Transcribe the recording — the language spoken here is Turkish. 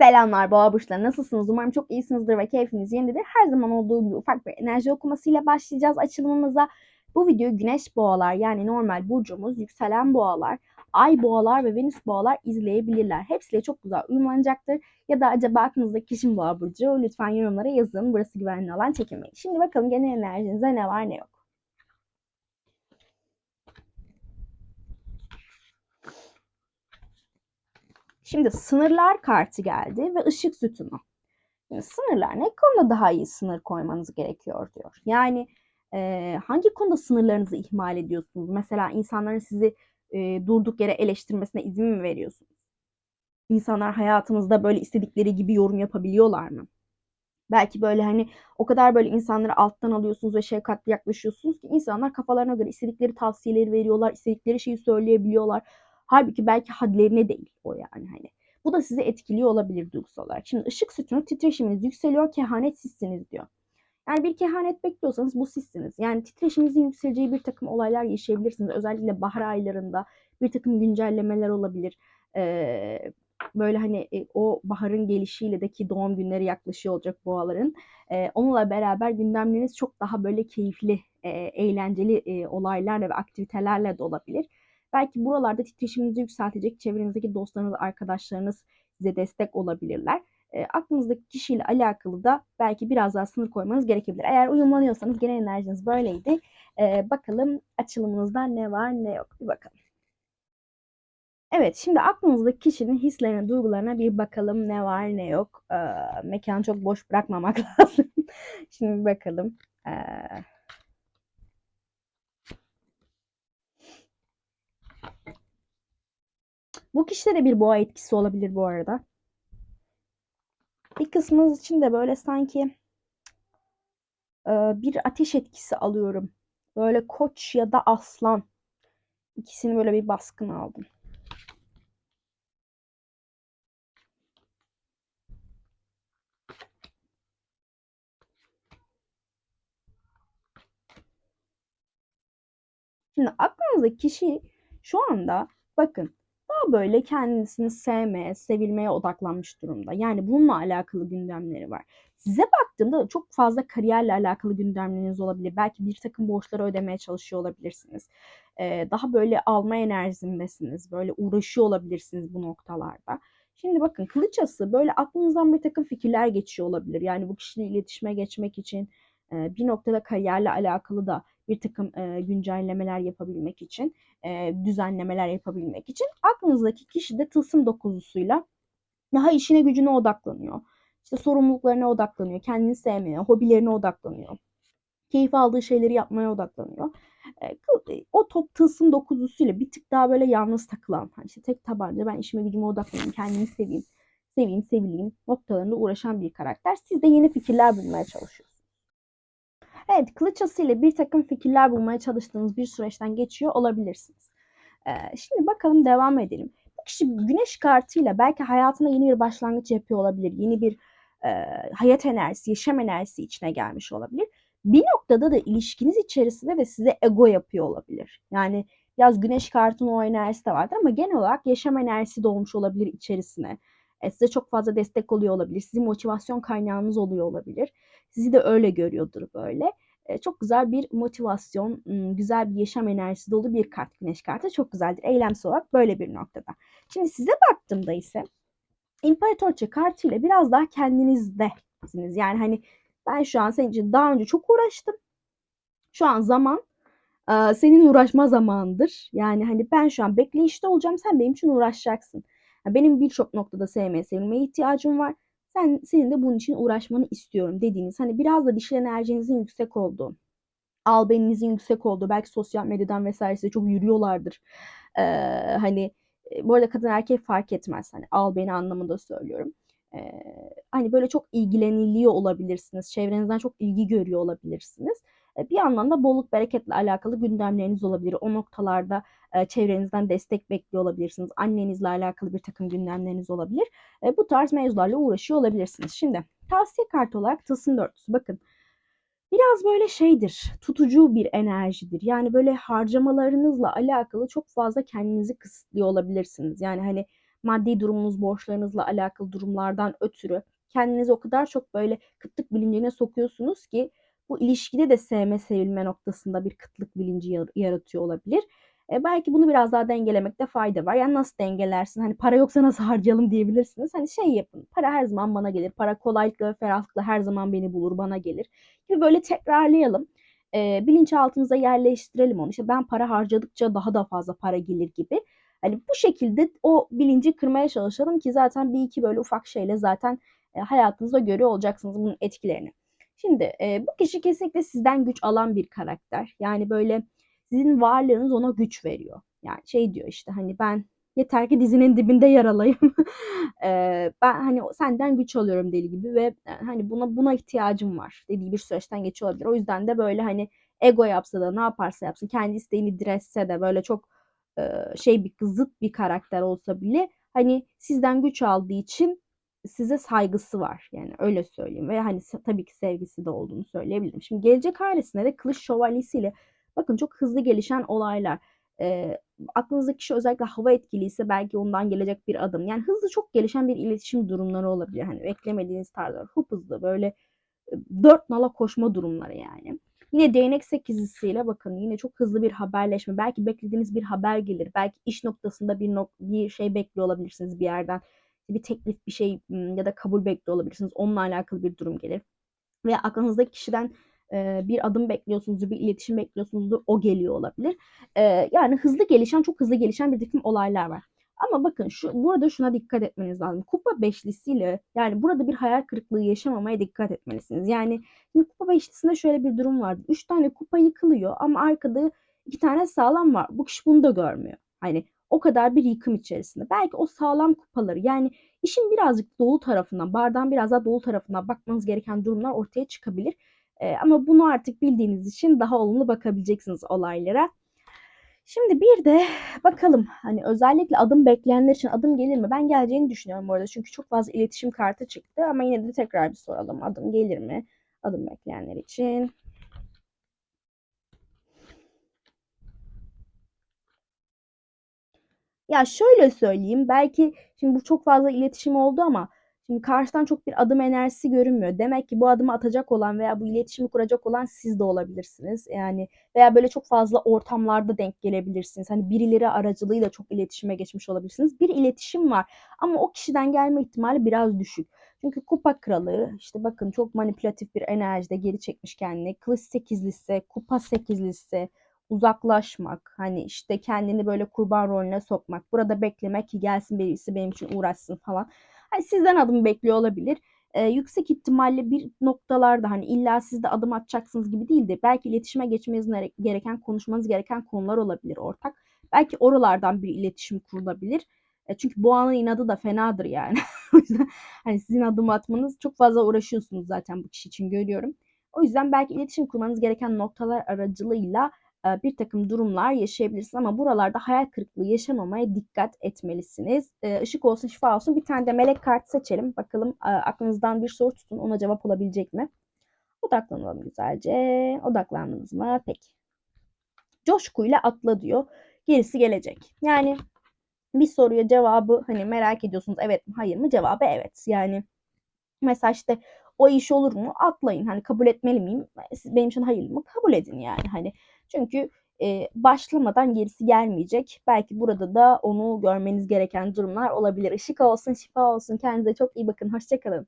Selamlar boğa burçları nasılsınız? Umarım çok iyisinizdir ve keyfiniz yerindedir. Her zaman olduğu gibi ufak bir enerji okumasıyla başlayacağız açılımımıza. Bu videoyu güneş boğalar yani normal burcumuz, yükselen boğalar, ay boğalar ve venüs boğalar izleyebilirler. Hepsiyle çok güzel uyumlanacaktır. Ya da acaba aklınızdaki kişi boğa burcu? Lütfen yorumlara yazın. Burası güvenli alan çekinmeyin. Şimdi bakalım genel enerjinize ne var ne yok. Şimdi sınırlar kartı geldi ve ışık sütunu. Şimdi sınırlar ne konuda daha iyi sınır koymanız gerekiyor diyor. Yani e, hangi konuda sınırlarınızı ihmal ediyorsunuz? Mesela insanların sizi e, durduk yere eleştirmesine izin mi veriyorsunuz? İnsanlar hayatınızda böyle istedikleri gibi yorum yapabiliyorlar mı? Belki böyle hani o kadar böyle insanları alttan alıyorsunuz ve şefkatli yaklaşıyorsunuz ki insanlar kafalarına göre istedikleri tavsiyeleri veriyorlar, istedikleri şeyi söyleyebiliyorlar. Halbuki belki hadlerine değil o yani hani. Bu da sizi etkiliyor olabilir duygusal olarak. Şimdi ışık sütunu titreşiminiz yükseliyor, kehanet sizsiniz diyor. Yani bir kehanet bekliyorsanız bu sizsiniz. Yani titreşiminizin yükseleceği bir takım olaylar yaşayabilirsiniz. Özellikle bahar aylarında bir takım güncellemeler olabilir. Ee, böyle hani e, o baharın gelişiyle de ki doğum günleri yaklaşıyor olacak boğaların. E, onunla beraber gündemleriniz çok daha böyle keyifli, e, eğlenceli e, olaylarla ve aktivitelerle de olabilir. Belki buralarda titreşiminizi yükseltecek çevrenizdeki dostlarınız, arkadaşlarınız size destek olabilirler. E, aklınızdaki kişiyle alakalı da belki biraz daha sınır koymanız gerekebilir. Eğer uyumlanıyorsanız genel enerjiniz böyleydi. E, bakalım açılımınızda ne var ne yok bir bakalım. Evet şimdi aklınızdaki kişinin hislerine, duygularına bir bakalım ne var ne yok. E, mekanı çok boş bırakmamak lazım. şimdi bakalım. E, Bu kişide de bir boğa etkisi olabilir bu arada. Bir kısmınız için de böyle sanki e, bir ateş etkisi alıyorum. Böyle koç ya da aslan. İkisini böyle bir baskın aldım. Şimdi aklınızdaki kişi şu anda bakın daha böyle kendisini sevmeye, sevilmeye odaklanmış durumda. Yani bununla alakalı gündemleri var. Size baktığımda çok fazla kariyerle alakalı gündemleriniz olabilir. Belki bir takım borçları ödemeye çalışıyor olabilirsiniz. Ee, daha böyle alma enerjisindesiniz. Böyle uğraşıyor olabilirsiniz bu noktalarda. Şimdi bakın kılıçası böyle aklınızdan bir takım fikirler geçiyor olabilir. Yani bu kişiyle iletişime geçmek için bir noktada kariyerle alakalı da bir takım e, güncellemeler yapabilmek için, e, düzenlemeler yapabilmek için aklınızdaki kişi de tılsım dokuzusuyla daha işine gücüne odaklanıyor. İşte sorumluluklarına odaklanıyor, kendini sevmeye, hobilerine odaklanıyor. Keyif aldığı şeyleri yapmaya odaklanıyor. E, o top tılsım dokuzusuyla bir tık daha böyle yalnız takılan, hani işte tek tabanca ben işime gücüme odaklanayım, kendimi seveyim, seveyim, sevileyim noktalarında uğraşan bir karakter. Siz de yeni fikirler bulmaya çalışıyorsunuz. Evet, kılıç ile bir takım fikirler bulmaya çalıştığınız bir süreçten geçiyor olabilirsiniz. Ee, şimdi bakalım devam edelim. Bu kişi güneş kartıyla belki hayatına yeni bir başlangıç yapıyor olabilir. Yeni bir e, hayat enerjisi, yaşam enerjisi içine gelmiş olabilir. Bir noktada da ilişkiniz içerisinde de size ego yapıyor olabilir. Yani biraz güneş kartının o enerjisi de vardır ama genel olarak yaşam enerjisi dolmuş olabilir içerisine. E, size çok fazla destek oluyor olabilir. Sizin motivasyon kaynağınız oluyor olabilir. Sizi de öyle görüyordur böyle. E, çok güzel bir motivasyon, güzel bir yaşam enerjisi dolu bir kart güneş kartı. Çok güzeldir. Eylemsel olarak böyle bir noktada. Şimdi size baktığımda ise İmparatorça kartıyla biraz daha kendinizdesiniz. Yani hani ben şu an senin için daha önce çok uğraştım. Şu an zaman senin uğraşma zamanıdır. Yani hani ben şu an bekleyişte olacağım. Sen benim için uğraşacaksın. Benim birçok noktada sevmeye, sevilmeye ihtiyacım var. Sen senin de bunun için uğraşmanı istiyorum dediğiniz hani biraz da dişil enerjinizin yüksek olduğu, albeninizin yüksek olduğu, belki sosyal medyadan vesaire size çok yürüyorlardır. Ee, hani bu arada kadın erkek fark etmez. Hani albeni anlamında söylüyorum. Ee, hani böyle çok ilgileniliyor olabilirsiniz. Çevrenizden çok ilgi görüyor olabilirsiniz. Ee, bir yandan da bolluk bereketle alakalı gündemleriniz olabilir. O noktalarda e, çevrenizden destek bekliyor olabilirsiniz. Annenizle alakalı bir takım gündemleriniz olabilir. E, bu tarz mevzularla uğraşıyor olabilirsiniz. Şimdi tavsiye kartı olarak tılsım dörtlüsü. Bakın biraz böyle şeydir, tutucu bir enerjidir. Yani böyle harcamalarınızla alakalı çok fazla kendinizi kısıtlıyor olabilirsiniz. Yani hani maddi durumunuz, borçlarınızla alakalı durumlardan ötürü kendinizi o kadar çok böyle kıtlık bilincine sokuyorsunuz ki bu ilişkide de sevme, sevilme noktasında bir kıtlık bilinci yaratıyor olabilir. E, belki bunu biraz daha dengelemekte fayda var. Yani nasıl dengelersin? Hani para yoksa nasıl harcayalım diyebilirsiniz. Hani şey yapın. Para her zaman bana gelir. Para kolaylıkla ve ferahlıkla her zaman beni bulur, bana gelir. Gibi böyle tekrarlayalım. E, bilinçaltımıza yerleştirelim onu. İşte ben para harcadıkça daha da fazla para gelir gibi. Hani bu şekilde o bilinci kırmaya çalışalım ki zaten bir iki böyle ufak şeyle zaten e, hayatınızda görüyor olacaksınız bunun etkilerini. Şimdi e, bu kişi kesinlikle sizden güç alan bir karakter. Yani böyle sizin varlığınız ona güç veriyor. Yani şey diyor işte hani ben yeter ki dizinin dibinde yer alayım. e, ben hani senden güç alıyorum deli gibi ve hani buna buna ihtiyacım var dediği bir süreçten geçiyor olabilir. O yüzden de böyle hani ego yapsa da ne yaparsa yapsın kendi isteğini diretse de böyle çok e, şey bir zıt bir karakter olsa bile hani sizden güç aldığı için size saygısı var. Yani öyle söyleyeyim. Ve hani tabii ki sevgisi de olduğunu söyleyebilirim. Şimdi gelecek ailesinde de kılıç şövalyesiyle bakın çok hızlı gelişen olaylar. E, aklınızdaki kişi özellikle hava etkiliyse belki ondan gelecek bir adım. Yani hızlı çok gelişen bir iletişim durumları olabilir. Hani beklemediğiniz tarzda hıp hızlı böyle dört nala koşma durumları yani. Yine değnek sekizlisiyle bakın yine çok hızlı bir haberleşme. Belki beklediğiniz bir haber gelir. Belki iş noktasında bir nok bir şey bekliyor olabilirsiniz bir yerden bir teklif bir şey ya da kabul bekliyor olabilirsiniz. Onunla alakalı bir durum gelir. Veya aklınızdaki kişiden bir adım bekliyorsunuzdur, bir iletişim bekliyorsunuzdur. O geliyor olabilir. Yani hızlı gelişen, çok hızlı gelişen bir takım olaylar var. Ama bakın şu burada şuna dikkat etmeniz lazım. Kupa beşlisiyle yani burada bir hayal kırıklığı yaşamamaya dikkat etmelisiniz. Yani şimdi kupa beşlisinde şöyle bir durum var. Üç tane kupa yıkılıyor ama arkada iki tane sağlam var. Bu kişi bunu da görmüyor. Hani o kadar bir yıkım içerisinde. Belki o sağlam kupaları yani işin birazcık dolu tarafından, bardağın biraz daha dolu tarafından bakmanız gereken durumlar ortaya çıkabilir. Ee, ama bunu artık bildiğiniz için daha olumlu bakabileceksiniz olaylara. Şimdi bir de bakalım hani özellikle adım bekleyenler için adım gelir mi? Ben geleceğini düşünüyorum bu arada çünkü çok fazla iletişim kartı çıktı ama yine de tekrar bir soralım. Adım gelir mi? Adım bekleyenler için. Ya şöyle söyleyeyim, belki şimdi bu çok fazla iletişim oldu ama şimdi karşıdan çok bir adım enerjisi görünmüyor. Demek ki bu adımı atacak olan veya bu iletişimi kuracak olan siz de olabilirsiniz. Yani veya böyle çok fazla ortamlarda denk gelebilirsiniz. Hani birileri aracılığıyla çok iletişime geçmiş olabilirsiniz. Bir iletişim var ama o kişiden gelme ihtimali biraz düşük. Çünkü kupa kralı işte bakın çok manipülatif bir enerjide geri çekmiş kendini. Kılıç sekizlisi, kupa sekizlisi, uzaklaşmak, hani işte kendini böyle kurban rolüne sokmak, burada beklemek ki gelsin birisi benim için uğraşsın falan. Hani sizden adım bekliyor olabilir. Ee, yüksek ihtimalle bir noktalarda hani illa siz de adım atacaksınız gibi değil de belki iletişime geçmeniz gereken, konuşmanız gereken konular olabilir ortak. Belki oralardan bir iletişim kurulabilir. E çünkü bu anın inadı da fenadır yani. hani sizin adım atmanız çok fazla uğraşıyorsunuz zaten bu kişi için görüyorum. O yüzden belki iletişim kurmanız gereken noktalar aracılığıyla bir takım durumlar yaşayabilirsiniz ama buralarda hayal kırıklığı yaşamamaya dikkat etmelisiniz. Işık olsun şifa olsun bir tane de melek kartı seçelim. Bakalım aklınızdan bir soru tutun ona cevap olabilecek mi? Odaklanalım güzelce. Odaklandınız mı? Peki. Coşkuyla atla diyor. Gerisi gelecek. Yani bir soruya cevabı hani merak ediyorsunuz evet mi hayır mı cevabı evet. Yani mesela işte o iş olur mu? Atlayın. Hani kabul etmeli miyim? Benim için hayırlı mı? Kabul edin yani. Hani çünkü e, başlamadan gerisi gelmeyecek. Belki burada da onu görmeniz gereken durumlar olabilir. Işık olsun, şifa olsun. Kendinize çok iyi bakın. Hoşçakalın.